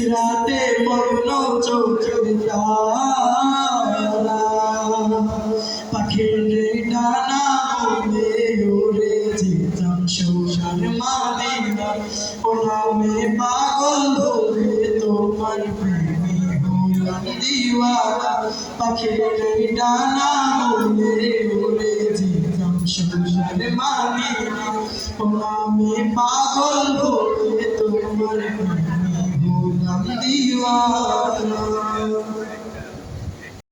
সিরাতে মগ্ন চোখের তারা পাখির ডানা বলে ওরে যেতাম সৌসার মাদিনা। ও নামে পাগল হয়ে তোমার প্রেমী হলাম দিওয়ানা। পাখির ডানা বলে ওরে যেতাম সৌসার মাদিনা। ও পাগল হয়ে তোমার প্রেমী হলাম দিওয়ানা